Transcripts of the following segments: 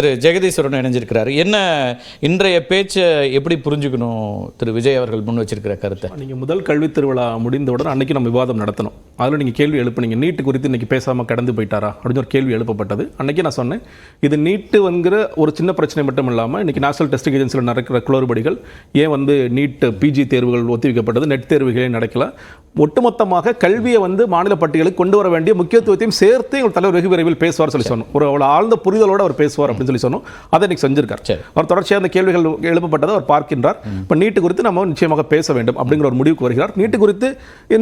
திரு ஜெகதீஸ்வரன் இணைஞ்சிருக்கிறாரு. என்ன இன்றைய பேச்சை எப்படி புரிஞ்சுக்கணும் திரு விஜய் அவர்கள் முன் வச்சிருக்கிற கருத்தை? நீங்க முதல் கல்வி திருவிழா முடிந்தவுடன் அன்னைக்கு நம்ம விவாதம் நடத்தணும். அதில் நீங்க கேள்வி எழுப்புனீங்க நீட்டு குறித்து இன்னைக்கு பேசாம கடந்து போயிட்டாரா அப்படின்னு ஒரு கேள்வி எழுப்பப்பட்டது. அன்னைக்கு நான் சொன்னேன் இது நீட்டு நீட்டுங்கிற ஒரு சின்ன பிரச்சனை மட்டும் இல்லாமல் இன்னைக்கு நேஷனல் டெஸ்டிங் ஏஜென்சியில் நடக்கிற குளறுபடிகள் ஏன் வந்து நீட் பிஜி தேர்வுகள் ஒத்திவைக்கப்பட்டது நெட் தேர்வுகளே நடக்கல. ஒட்டுமொத்தமாக கல்வியை வந்து மாநில பட்டியலுக்கு கொண்டு வர வேண்டிய முக்கியத்துவத்தையும் சேர்த்து எங்கள் தலைவர் வெகு விரைவில் பேசுவார் சொல்லி சொன்னோம். ஒரு அவ்வளோ ஆழ்ந்த புரிதலோடு அவர் பேசுவார் அப்படின்னு சொல்லி சொன்னோம். அதை இன்னைக்கு செஞ்சிருக்கார். சரி. அவர் தொடர்ச்சியாக அந்த கேள்விகள் எழுப்பப்பட்டதை அவர் பார்க்கின்றார். இப்போ நீட்டு குறித்து நம்ம நிச்சயமாக பேச வேண்டும் அப்படிங்கிற ஒரு முடிவுக்கு வருகிறார். நீட்டு குறித்து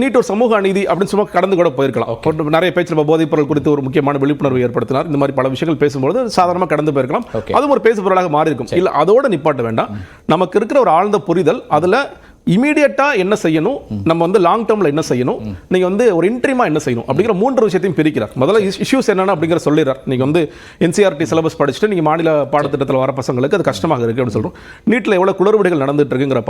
நீட் ஒரு சமூக அநீதி அப்படின்னு சும்மா கடந்து கூட போயிருக்கலாம். நிறைய பேச்சு நம்ம போதைப் பொருள் குறித்து ஒரு முக்கியமான விழிப்புணர்வு ஏற்படுத்தினார். இந்த மாதிரி பல விஷயங்கள் பேசும்போது சாதாரணமாக கடந்து போயிருக்கலாம். அதுவும் ஒரு பேசு பொருளாக மாறி இருக்கும் இல்ல அதோட நிப்பாட்ட வேண்டாம். நமக்கு இருக்கிற ஒரு ஆழ்ந்த புரிதல் அதுல இமீடியட்டா என்ன செய்யணும்? நம்ம வந்து லாங் டேர்ம்ல என்ன செய்யணும்? நீங்க வந்து ஒரு இன்ட்ரீமா என்ன செய்யணும்? அப்படிங்கிற மூன்று விஷயத்தையும் பிரிக்கிறார். முதல்ல இஷ்யூஸ் என்னென்ன அப்படிங்கிற சொல்லிடுறார். நீங்க வந்து என்சிஆர்டி சிலபஸ் படிச்சுட்டு நீங்க மாநில பாடத்திட்டத்தில் வர பசங்களுக்கு அது கஷ்டமாக இருக்கு அப்படின்னு சொல்றோம். நீட்ல எவ்வளவு குளறுபடிகள் நடந்துட்டு இருக்குங்கிற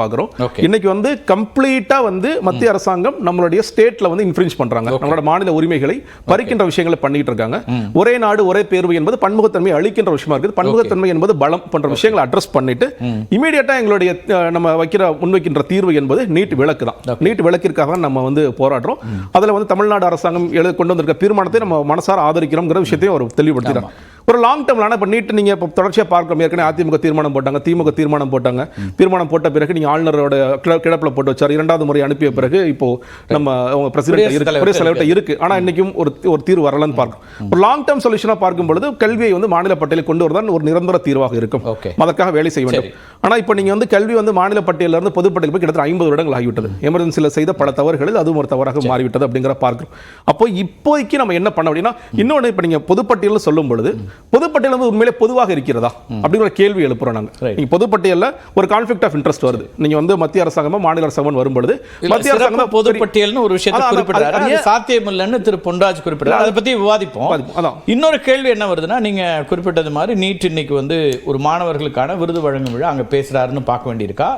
Okay. இன்னைக்கு வந்து கம்ப்ளீட்டா வந்து மத்திய அரசாங்கம் நம்மளுடைய ஸ்டேட்ல வந்து இன்ஃப்ரிஞ்ச் பண்றாங்க. நம்மளோட மாநில உரிமைகளை பறிக்கின்ற விஷயங்களை பண்ணிட்டு இருக்காங்க. ஒரே நாடு ஒரே தேர்வு என்பது பன்முகத்தன்மை அளிக்கின்ற விஷயமா இருக்குது. பன்முகத்தன்மை என்பது பலம் போன்ற விஷயங்களை அட்ரஸ் பண்ணிட்டு இமீடியட்டா எங்களுடைய நம்ம வைக்கிற முன்வைக்கின்ற தீர்வு என்பது நீட் விளக்கு தான். நீட் விளக்கிற்காக தான் நம்ம வந்து போராடுறோம். அதுல வந்து தமிழ்நாடு அரசாங்கம் எழு கொண்டு வந்திருக்க தீர்மானத்தை நம்ம மனசார ஆதரிக்கிறோம்ங்கிற விஷயத்தையும் அவர் தெளிவுபடுத்தினார் ஒரு லாங் டேர்ம்ல இப்போ நீட் நீங்க இப்போ தொடர்ச்சியாக பார்க்கிறோம். ஏற்கனவே அதிமுக தீர்மானம் போட்டாங்க திமுக தீர்மானம் போட்டாங்க. தீர்மானம் போட்ட பிறகு நீங்க ஆளுநரோட கிட- கிடப்புல போட்டு வச்சார். இரண்டாவது முறை அனுப்பிய பிறகு இப்போ நம்ம அவங்க பிரசிடென்ட் இருக்கு. குடியரசுத் தலைவர்கிட்ட இருக்கு. ஆனா இன்னைக்கும் ஒரு ஒரு தீர்வு வரலன்னு பார்க்கும் ஒரு லாங் டேர்ம் சொல்யூஷனா பார்க்கும் பொழுது கல்வியை வந்து மாநில பட்டியலில் கொண்டு வரதான் ஒரு நிரந்தர தீர்வாக இருக்கும். அதற்காக வேலை செய்ய வேண்டும். ஆனா இப்போ நீங்க வந்து கல்வி வந்து மாநில பட்டியலில் இருந்து பொதுப்பட்டியல் போய் கிட்டத்தட்ட ஐம்பது வருடங்கள் ஆகிவிட்டது. எமர்ஜென்சியில் செய்த பல தவறுகளில் அதுவும் ஒரு தவறாக மாறிவிட்டது அப்படிங்கிற பார்க்கிறோம். அப்போ இப்போதைக்கு நம்ம என்ன பண்ண அப்படின்னா இன்னொன்று இப்போ நீங்க பொதுப்பட்டியல் சொல்லும் பொழுது பொதுப்பட்டியல் வந்து உண்மையிலே பொதுவாக இருக்கிறதா? அப்படிங்கிற கேள்வி எழுப்புறோம் நாங்க. Right. நீங்க பொதுப்பட்டியல்ல ஒரு கான்ஃபிளிக்ட் ஆஃப் இன்ட்ரெஸ்ட் வருது. நீங்க வந்து மத்திய அரசாங்கமா மாநில அரசாங்கம் வரும்பொழுது மத்திய அரசாங்கம் பொதுப்பட்டியல்னு ஒரு விஷயத்தை சாத்தியம் இல்லைன்னு திரு பொன்ராஜ் குறிப்பிடுறாரு. அதை பத்தி விவாதிப்போம். அதான். இன்னொரு கேள்வி என்ன வருதுன்னா நீங்க குறிப்பிட்டது மாதிரி நீட் இன்னைக்கு வந்து ஒரு மாணவர்களுக்கான விருது வழங்கும் விழா அங்க பேசுறாருன்னு பார்க்க வேண்டியிருக்கா?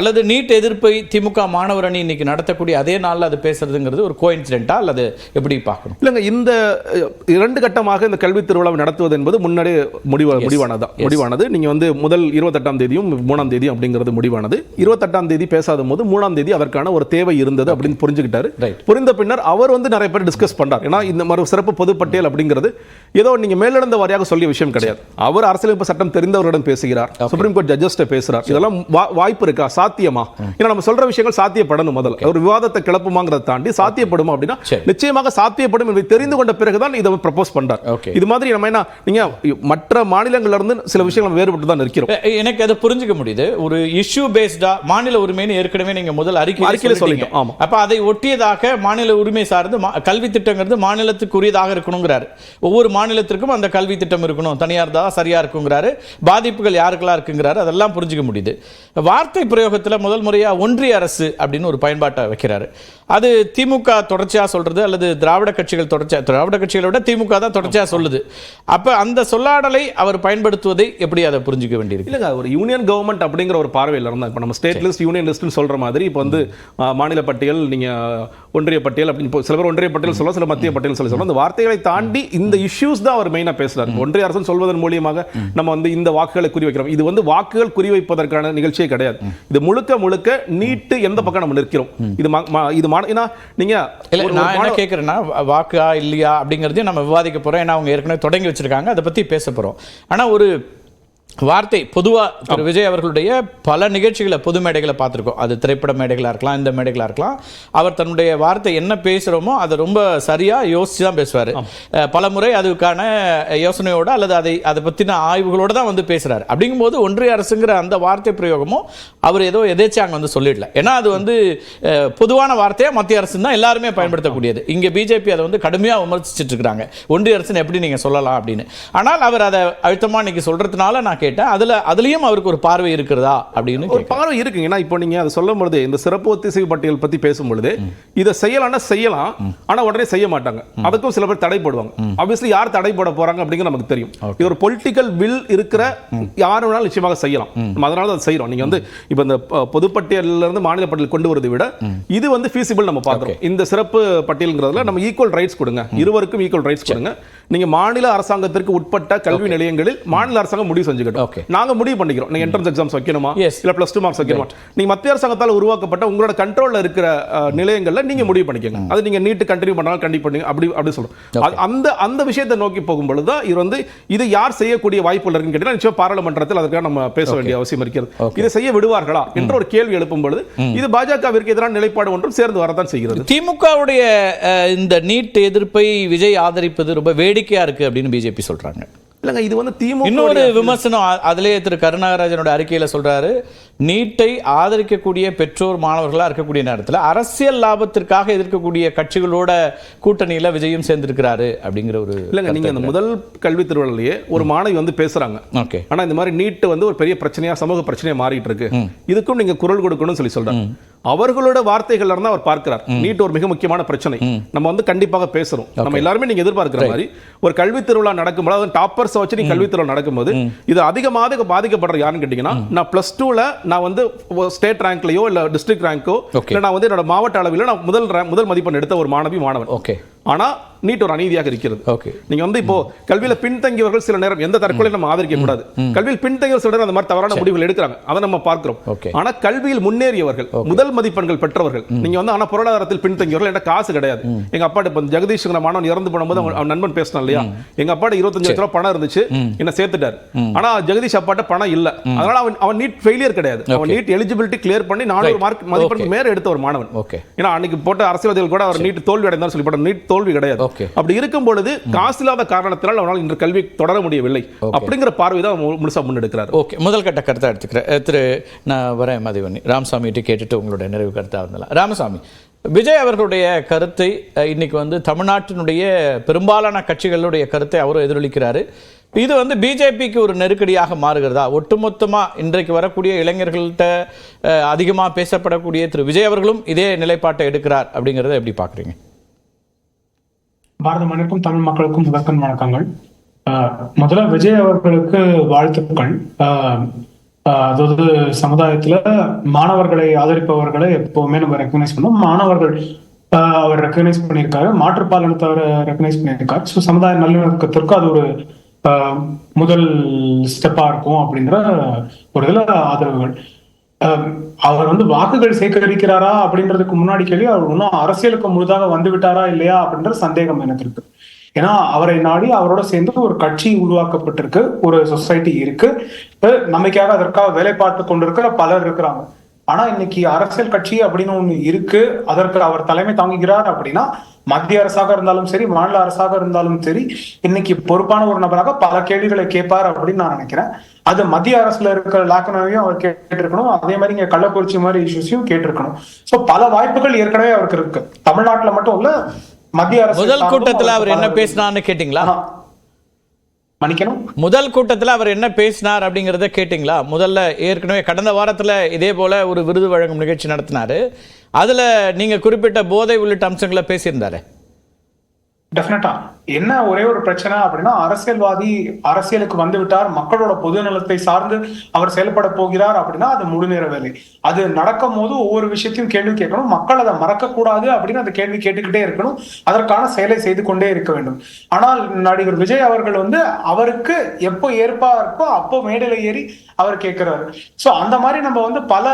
அல்லது நீட் எதிர்ப்பை திமுக மாணவர் அணி இன்னைக்கு நடத்தக்கூடிய அதே நாள்ல அது பேசுறதுங்கிறது ஒரு கோ அல்லது எப்படி பார்க்கணும்? இல்லைங்க இந்த இரண்டு கட்டமாக இந்த கல்வி திருவிழாவை நடத்துவது என்பது முன்னாடியே முடிவு முடிவானது தான். முடிவானது. நீங்க வந்து முதல் இருபத்தெட்டாம் தேதியும் மூணாம் தேதியும் அப்படிங்கிறது முடிவானது. இருபத்தெட்டாம் தேதி பேசாத போது மூணாம் தேதி அதற்கான ஒரு தேவை இருந்தது அப்படின்னு புரிஞ்சுக்கிட்டாரு. புரிந்த பின்னர் அவர் வந்து நிறைய பேர் டிஸ்கஸ் பண்றார் ஏன்னா இந்த மாதிரி சிறப்பு பொதுப்பட்டியல் அப்படிங்கிறது ஏதோ நீங்க மேலிடந்த வாரியாக சொல்லிய விஷயம் கிடையாது. அவர் அரசியலமைப்பு சட்டம் தெரிந்தவரிடம் பேசுகிறார். சுப்ரீம் கோர்ட் ஜட்ஜஸ்ட பேசுறார் இதெல்லாம் வாய்ப்பு இருக்கா? சாத்தியமா? ஏன்னா நம்ம சொல்ற விஷயங்கள் சாத்தியப்படணும் முதல்ல. ஒரு விவாதத்தை கிளப்புமாங்கிறத தாண்டி சாத்தியப்படுமா அப்படின்னா. நிச்சயமாக சாத்தியப்படும் என்பதை தெரிந்து கொண்ட பிறகுதான் இதை ப்ரப்போஸ் பண்றார். இது மாதிரி நம்ம என்ன நீங்க மற்ற மாநிலங்கள்ல இருந்து சில விஷயங்கள் வேறுபட்டு தான் இருக்கிறோம் எனக்கு அதை புரிஞ்சுக்க முடியுது. ஒரு இஷ்யூ பேஸ்டா மாநில உரிமைன்னு ஏற்கனவே நீங்க முதல் அறிக்கையில அறிக்கையில சொல்லிட்டோம், ஆமா. அப்ப அதை ஒட்டியதாக மாநில உரிமை சார்ந்து கல்வி திட்டங்கிறது மாநிலத்துக்குரியதாக இருக்கணுங்கிறாரு. ஒவ்வொரு மாநிலத்திற்கும் அந்த கல்வி திட்டம் இருக்கணும். தனியார் தான் சரியா இருக்குங்கிறாரு. பாதிப்புகள் யாருக்கெல்லாம் இருக்குங்கிறாரு அதெல்லாம் புரிஞ்சுக்க முடியுது. வார்த்தை பிரயோகத்துல முதல் முறையா ஒன்றிய அரசு அப்படின்னு ஒரு பயன்பாட்டை வைக்கிறாரு. அது திமுக தொடர்ச்சியா சொல்றது அல்லது திராவிட கட்சிகள் தொடர்ச்சியா திராவிட கட்சிகளை விட திமுக தான் தொடர்ச்சியா சொல்லுது. அப்ப அந்த சொல்லாடலை அவர் பயன்படுத்துவதை எப்படி அதை புரிஞ்சுக்க வேண்டியிருக்கு? இல்லைங்க ஒரு யூனியன் கவர்மெண்ட் அப்படிங்கிற ஒரு பார்வையில் இருந்தா இப்போ நம்ம ஸ்டேட் லிஸ்ட் யூனியன் லிஸ்ட்னு சொல்ற மாதிரி இப்போ வந்து மாநில பட்டியல் நீங்க ஒன்றிய பட்டியல் அப்படின்னு இப்போ சில பேர் ஒன்றிய பட்டியல் சொல்லலாம் சில மத்திய பட்டியல் சொல்லி சொல்லலாம் அந்த வார்த்தைகளை தாண்டி இந்த இஷ்யூஸ் தான் அவர் மெயினா பேசுறாரு. இப்போ ஒன்றிய அரசு சொல்வதன் மூலியமாக நம்ம வந்து இந்த வாக்குகளை குறிவைக்கிறோம் இது வந்து வாக்குகள் குறிவைப்பதற்கான நிகழ்ச்சியே கிடையாது. இது முழுக்க முழுக்க நீட்டு எந்த பக்கம் நம்ம நிற்கிறோம். இது இது ஏன்னா நீங்க இல்ல ஒரு- ஒரு நான் என்ன கேட்குறேன்னா வாக்கா இல்லையா அப்படிங்கிறதையும் நம்ம விவாதிக்க போறோம். ஏன்னா அவங்க ஏற்கனவே தொடங்கி வச்சிருக்காங்க. அதை பத்தி பேச போறோம். ஆனா ஒரு வார்த்தை பொதுவா திரு விஜய் அவர்களுடைய பல நிகழ்ச்சிகளை பொது மேடைகளை பார்த்திருக்கோம். அது திரைப்பட மேடைகளா இருக்கலாம் இந்த மேடைகளா இருக்கலாம். அவர் தன்னுடைய வார்த்தை என்ன பேசுறோமோ அதை ரொம்ப சரியா யோசிச்சு தான் பேசுவாரு. பல முறை அதுக்கான யோசனையோட அல்லது அதை அதை பத்தின ஆய்வுகளோட தான் வந்து பேசுறாரு. அப்படிங்கும்போது ஒன்றிய அரசுங்கிற அந்த வார்த்தை பிரயோகமும் அவர் ஏதோ எதேச்சும் அங்க வந்து சொல்லிடல. ஏன்னா அது வந்து பொதுவான வார்த்தையா மத்திய அரசு தான் எல்லாருமே பயன்படுத்தக்கூடியது. இங்க பிஜேபி அதை வந்து கடுமையா விமர்சிச்சுட்டு இருக்காங்க. ஒன்றிய அரசுன்னு எப்படி நீங்க சொல்லலாம் அப்படின்னு. ஆனால் அவர் அதை அழுத்தமா இன்னைக்கு சொல்றதுனால நான் கேட்டேன் அதுல அதுலயும் அவருக்கு ஒரு பார்வை இருக்கிறதா அப்படின்னு ஒரு பார்வை இருக்குங்க. ஏன்னா இப்போ நீங்க அதை சொல்லும் பொழுது இந்த சிறப்பு ஒத்திசைவு பட்டியல் பத்தி பேசும் பொழுது இதை செய்யலாம்னா செய்யலாம் ஆனா உடனே செய்ய மாட்டாங்க. அதுக்கும் சில பேர் தடை போடுவாங்க ஆப்வியஸ்லி யார் தடை போட போறாங்க அப்படிங்கிறது நமக்கு தெரியும். இது ஒரு பொலிட்டிக்கல் வில் இருக்கிற யார் வேணாலும் நிச்சயமாக செய்யலாம். நம்ம அதனால தான் செய்யறோம் நீங்க வந்து இப்போ இந்த இருந்து மாநில பட்டியல் கொண்டு வரதை விட இது வந்து ஃபீசிபிள் நம்ம பார்க்குறோம். இந்த சிறப்பு பட்டியல்ங்கிறதுல நம்ம ஈக்குவல் ரைட்ஸ் கொடுங்க. இருவருக்கும் ஈக்குவல் ரைட்ஸ் கொடுங்க. நீங்க மாநில அரசாங்கத்திற்கு உட்பட்ட கல்வி நிலையங்களில் மாநில அரசாங்கம் முடிவு Okay. செஞ்சுக்கிட்டோம் நாங்க முடிவு பண்ணிக்கிறோம். நீங்க என்ட்ரன்ஸ் எக்ஸாம்ஸ் வைக்கணுமா. இல்ல பிளஸ் டூ மார்க்ஸ் வைக்கணுமா? நீங்க மத்திய அரசாங்கத்தால் உருவாக்கப்பட்ட உங்களோட கண்ட்ரோல்ல இருக்கிற நிலையங்கள்ல நீங்க முடிவு பண்ணிக்கோங்க. அது நீங்க நீட்டு கண்டினியூ பண்ணாலும் கண்டினியூ பண்ணுங்க அப்படி அப்படி சொல்றோம். அது- அந்த அந்த விஷயத்தை நோக்கி போகும் பொழுது தான் இது வந்து இது யார் செய்யக்கூடிய வாய்ப்புகள் இருக்குன்னு கேட்டீங்கன்னா நிச்சயம் பாராளுமன்றத்தில் அதுக்காக நம்ம பேச வேண்டிய அவசியம் இருக்கிறது. இதை செய்ய விடுவார்களா? என்ற ஒரு கேள்வி எழுப்பும் பொழுது இது பாஜகவிற்கு எதிரான நிலைப்பாடு ஒன்றும் சேர்ந்து வரத்தான் செய்கிறது. திமுகவுடைய இந்த நீட் எதிர்ப்பை விஜய் ஆதரிப்பது ரொம்ப வேடிக்கையா இருக்கு அப்படின்னு பிஜேபி சொல்றாங்க. இல்லங்க இது வந்து திமுக இன்னொரு விமர்சனம் அ- அதிலேயே திரு கருணாகராஜனோட அறிக்கையில சொல்றாரு நீட்டை ஆதரிக்கக்கூடிய பெற்றோர் மாணவர்களா இருக்கக்கூடிய நேரத்துல அரசியல் லாபத்திற்காக எதிர்க்கக்கூடிய கட்சிகளோட கூட்டணியில விஜயும் சேர்ந்திருக்கிறாரு அப்படிங்கிற ஒரு இல்லங்க நீங்க அந்த முதல் கல்வி திருவிழாலேயே ஒரு மாணவி வந்து பேசுறாங்க. ஓகே. ஆனா இந்த மாதிரி நீட் வந்து ஒரு பெரிய பிரச்சனையா சமூக பிரச்சனையா மாறிட்டு இருக்கு. இதுக்கும் நீங்க குரல் கொடுக்கணும்னு சொல்லி சொல்றாங்க. அவர்களோட வார்த்தைகள்ல இருந்தா அவர் பார்க்கிறார். நீட் ஒரு மிக முக்கியமான பிரச்சனை. நம்ம வந்து கண்டிப்பாக பேசுறோம். நம்ம எல்லாருமே நீங்க எதிர்பார்க்கிற மாதிரி ஒரு கல்வி திருவிழா நடக்கும்போது அதாவது டாப்பர்ஸ் வச்சு நீங்க கல்வி திருவிழா நடக்கும்போது இது அதிகமாக பாதிக்கப்படுற யாருன்னு கேட்டீங்கன்னா நான் பிளஸ் டூல நான் வந்து ஸ்டேட் ரேங்க்லயோ இல்ல டிஸ்ட்ரிக்ட் ரேங்கோ. இல்ல நான் வந்து என்னோட மாவட்ட அளவில் நான் முதல் முதல் மதிப்பெண் எடுத்த ஒரு மாணவி மாணவன். ஓகே ஆனா நீட் ஒரு அநீதியாக இருக்கிறது. ஓகே நீங்க வந்து இப்போ கல்வியில பின்தங்கியவர்கள் சில நேரம் எந்த தற்கொலை நம்ம ஆதரிக்க கூடாது கல்வியில் பின்தங்கியவர் சில நேரம் அந்த மாதிரி தவறான முடிவுகள் எடுக்கிறாங்க. அதை நம்ம பார்க்கிறோம். ஆனா கல்வியில் முன்னேறியவர்கள் முதல் மதிப்பெண்கள் பெற்றவர்கள் நீங்க வந்து ஆனா பொருளாதாரத்தில் பின்தங்கியவர்கள் என்கிட்ட காசு கிடையாது. எங்க அப்பாட்ட இப்ப ஜெகதீஷ்ங்கிற மாணவன் இறந்து போனபோது அவன் நண்பன் பேசினான் இல்லையா? எங்க அப்பாட்ட இருபத்தஞ்சு லட்ச ரூபாய் பணம் இருந்துச்சு. என்ன சேர்த்துட்டாரு. ஆனா ஜெகதீஷ் அப்பாட்ட பணம் இல்ல. அதனால அவன் அவன் நீட் ஃபெயிலியர் கிடையாது. அவன் நீட் எலிஜிபிலிட்டி கிளியர் பண்ணி நானூறு. மார்க் மதிப்பெண் மேல எடுத்த ஒரு மாணவன். ஏன்னா அன்னைக்கு போட்ட அரசியல்வாதிகள் கூட அவர் நீட் தோல்வி அடைந்தார் சொல்லி போட்ட நீட் தோல்வி கிடையாது. அப்படி இருக்கும் பொழுது காசு இல்லாத காரணத்தினால் அவனால் இன்று கல்வி தொடர முடியவில்லை. அப்படிங்கிற பார்வை தான் முழுசா முன்னெடுக்கிறார். ஓகே முதல் கட்ட கருத்தை எடுத்துக்கிறேன். திரு நான் வரேன் மதிவண்ணி. ராமசாமிகிட்ட கேட்டுட்டு உங்களுடைய நிறைவு கருத்தாக இருந்தலாம். ராமசாமி விஜய் அவர்களுடைய கருத்தை இன்னைக்கு வந்து தமிழ்நாட்டினுடைய பெரும்பாலான கட்சிகளுடைய கருத்தை அவரும் எதிரொலிக்கிறாரு. இது வந்து பிஜேபிக்கு ஒரு நெருக்கடியாக மாறுகிறதா? ஒட்டுமொத்தமா இன்றைக்கு வரக்கூடிய இளைஞர்கள்ட்ட அஹ், அதிகமா பேசப்படக்கூடிய திரு விஜய் அவர்களும் இதே நிலைப்பாட்டை எடுக்கிறார் அப்படிங்கிறத எப்படி பார்க்குறீங்க? பாரத மண்ணிற்கும் தமிழ் மக்களுக்கும் முதற்கண் வணக்கங்கள். ஆஹ் முதல்ல விஜய் அவர்களுக்கு வாழ்த்துக்கள். ஆஹ் ஆஹ் அதாவது சமுதாயத்துல மாணவர்களை ஆதரிப்பவர்களை எப்பவுமே நம்ம ரெக்கக்னைஸ் பண்ணோம். மாணவர்கள் ஆஹ் அவர் ரெக்கக்னைஸ் பண்ணியிருக்காரு. மாற்றுப்பாலனத்தை அவர் ரெக்கக்னைஸ் பண்ணியிருக்காரு. ஸோ சமுதாய நல்லிணக்கத்திற்கு அது ஒரு ஆஹ் முதல் ஸ்டெப்பா இருக்கும் அப்படிங்கிற ஒரு இதுல ஆதரவுகள். அவர் வந்து வாக்குகள் சேகரிக்கிறாரா அப்படின்றதுக்கு முன்னாடி கேள்வி அவர் இன்னும் அரசியலுக்கு முழுதாக வந்து விட்டாரா இல்லையா அப்படின்ற சந்தேகம் எனக்கு இருக்கு. ஏன்னா அவரை நாடி அவரோட சேர்ந்து ஒரு கட்சி உருவாக்கப்பட்டிருக்கு ஒரு சொசைட்டி இருக்கு. அஹ் நம்பிக்கையாக அதற்காக வேலை பார்த்து கொண்டிருக்கிற பலர் இருக்கிறாங்க. ஆனா இன்னைக்கு அரசியல் கட்சி அப்படின்னு ஒண்ணு இருக்கு. அதற்கு அவர் தலைமை தாங்குகிறார் அப்படின்னா மத்திய அரசாக இருந்தாலும் சரி மாநில அரசாக இருந்தாலும் சரி இன்னைக்கு பொறுப்பான ஒரு நபராக பல கேள்விகளை கேட்பார் அப்படின்னு நான் நினைக்கிறேன். அது மத்திய அரசுல இருக்கிற லாக்கனவையும் அவர் கேட்டிருக்கணும். அதே மாதிரி இங்க கள்ளக்குறிச்சி மாதிரி இஷ்யூஸையும் கேட்டிருக்கணும். சோ பல வாய்ப்புகள் ஏற்கனவே அவருக்கு இருக்கு. தமிழ்நாட்டுல மட்டும் இல்ல மத்திய அரசு முதல் கூட்டத்துல அவர் என்ன பேசினார்னு கேட்டிங்களா? மன்னிக்கணும். முதல் கூட்டத்துல அவர் என்ன பேசினார் அப்படிங்கறத கேட்டிங்களா? முதல்ல ஏற்கனவே கடந்த வாரத்துல இதே போல ஒரு விருது வழங்கும் நிகழ்ச்சி நடத்தினாரு. அதுல நீங்க குறிப்பிட்ட போதை உள்ளிட்ட அம்சங்களை பேசியிருந்தாரு. டெஃபினட்டா என்ன ஒரே ஒரு பிரச்சனை அப்படின்னா அரசியல்வாதி அரசியலுக்கு வந்து விட்டார் மக்களோட பொது நலத்தை சார்ந்து அவர் செயல்பட போகிறார் அப்படின்னா அது முழு வேலை. அது நடக்கும் போது ஒவ்வொரு விஷயத்தையும் கேள்வி கேட்கணும். மக்கள் அதை மறக்க கூடாது அப்படின்னு அந்த கேள்வி கேட்டுக்கிட்டே இருக்கணும். அதற்கான செயலை செய்து கொண்டே இருக்க வேண்டும். ஆனால் நடிகர் விஜய் அவர்கள் வந்து அவருக்கு எப்போ ஏற்பா இருக்கோ அப்போ மேடையில ஏறி அவர் கேட்கிறாரு. சோ அந்த மாதிரி நம்ம வந்து பல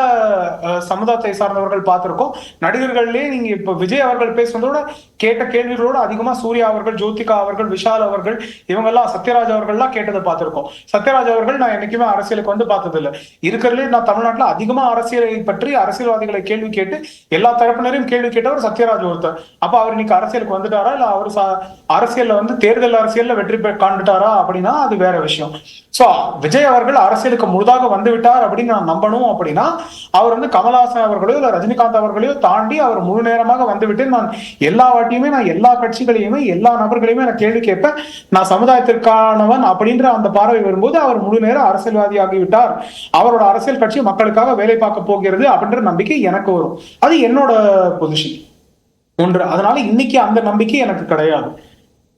சமுதாயத்தை சார்ந்தவர்கள் பார்த்திருக்கோம். நடிகர்கள்லயே நீங்க இப்ப விஜய் அவர்கள் பேசுனதோட கேட்ட கேள்விகளோட அதிகமா சூர்யா அவர்கள் ஜோதி ஜோதிகா அவர்கள் விஷால் அவர்கள் இவங்க எல்லாம் சத்யராஜ் அவர்கள்லாம் கேட்டதை பார்த்திருக்கோம். சத்யராஜ் அவர்கள் நான் என்னைக்குமே அரசியலுக்கு வந்து பார்த்ததில்ல. இருக்கிறதுலே நான் தமிழ்நாட்டில் அதிகமா அரசியலை பற்றி அரசியல்வாதிகளை கேள்வி கேட்டு எல்லா தரப்பினரையும் கேள்வி கேட்டவர் சத்யராஜ் ஒருத்தர். அப்போ அவர் இன்னைக்கு அரசியலுக்கு வந்துட்டாரா? இல்லை அவர் அரசியலில் வந்து தேர்தல் அரசியலில் வெற்றி பெற காண்டுட்டாரா அப்படின்னா அது வேற விஷயம். சோ விஜய் அவர்கள் அரசியலுக்கு முழுதாக வந்து விட்டார் அப்படின்னு நான் நம்பணும் அப்படின்னா அவர் வந்து கமல்ஹாசன் அவர்களையோ இல்லை ரஜினிகாந்த் அவர்களையோ தாண்டி அவர் முழு நேரமாக வந்து விட்டு நான் எல்லா வாட்டியுமே நான் எல்லா கட்சிகளையுமே எல்லா நபர்களையும் இடங்கள்லயுமே நான் கேள்வி கேட்பேன் நான் சமுதாயத்திற்கானவன் அப்படின்ற அந்த பார்வை வரும்போது அவர் முழு நேரம் அரசியல்வாதி விட்டார் அவரோட அரசியல் கட்சி மக்களுக்காக வேலை பார்க்க போகிறது அப்படின்ற நம்பிக்கை எனக்கு வரும். அது என்னோட பொசிஷன் ஒன்று. அதனால இன்னைக்கு அந்த நம்பிக்கை எனக்கு கிடையாது.